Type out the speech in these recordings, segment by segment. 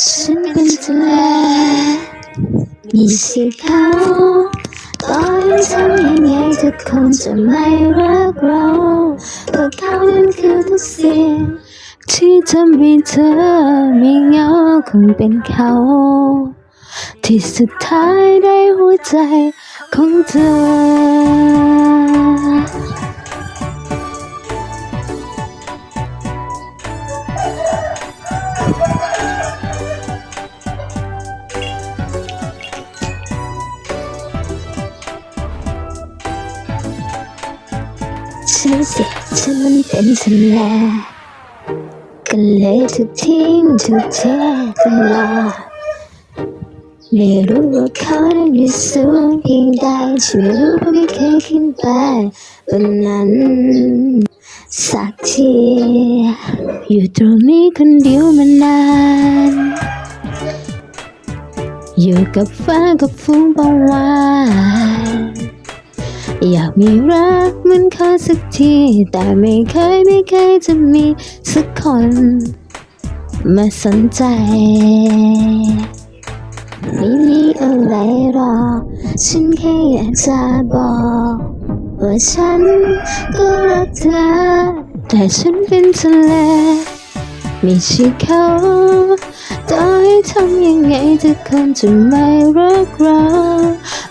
ฉันเป็นทะเลมีสีขาวต่อให้ทำยังไงเธอคงจะไม่รักเราเพราะเขานั้นคือทุกสิ่งที่ทำให้เธอไม่เหงาคงเป็นเขา ที่สุดท้ายได้หัวใจของเธอ ฉันเสียฉันมันเป็นทะเลก็เลยถูกทิ้งถูกเทตลอดไม่รู้ว่าเขานั้นอยู่สูงเพียงใดช่วยรู้ว่าไม่เคยขึ้นไปบนนั้น สักที อยู่ตรงนี้คนเดียวมานาน อยู่กับฟ้ากับฟุ้งประวาน อยากมีรักเหมันเขาสักที แต่ไม่เคยไม่เคยจะมีสักคน มาสนใจ ไม่มีอะไรหรอกฉันแค่อยากจะบอกว่าฉันก็รักเธอ แต่ฉันเป็นทะเลไม่ใช่เขาต่อให้ทำยังไงเธอคงจะไม่รักเรา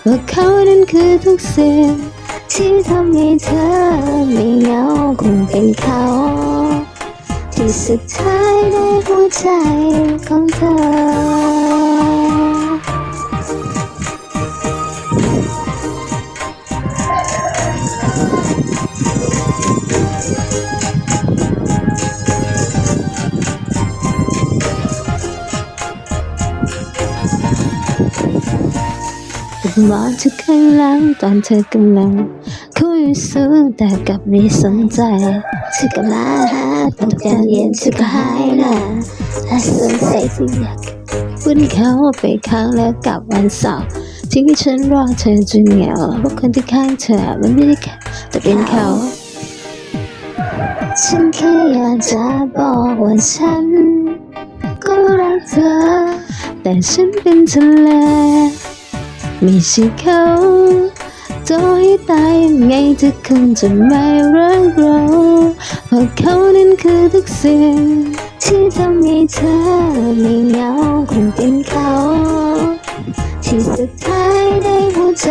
ว่าเขานั้นคือทุกสิ่ง ที่ทำให้เธอไม่เหงาคงเป็นเขา ที่สุดท้ายได้หัวใจของเธอมองทุกข้างหลังตอนเธอกำลัง สูงแต่กับไม่สนใจเธอก็มาหาต้อนกางเย็นเธอก็หายหน้าถ้าสนใจที่อยากวุ่นเขาไปข้างแล้วกลับวันเสาร์ที่ฉันรอเธอจนเหงาเพราะคนที่ข้างเธอมันไม่ได้แค่แต่เป็นเขาฉันแค่อยากจะบอกว่าฉัน ก็รักเธอ แต่ฉันเป็นทะเลไม่ใช่เขา ต่อให้ตายยังไงเธอคงจะไม่รักเราเพราะเขานั้นคือทุกสิ่งที่ทำให้เธอไม่เหงาคงเป็นเขา ที่สุดท้ายได้หัวใจ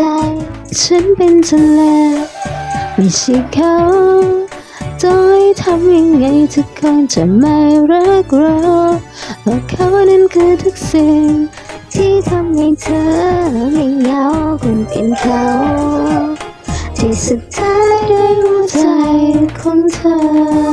ฉันเป็นทะเลไม่ใช่เขาต่อให้ทำยังไงเธอคงจะไม่รักเราเพราะเขานั้นคือทุกสิ่ง ที่ทำให้เธอไม่เหงาคนเป็นเขา ที่สุดท้ายได้หัวใจของเธอ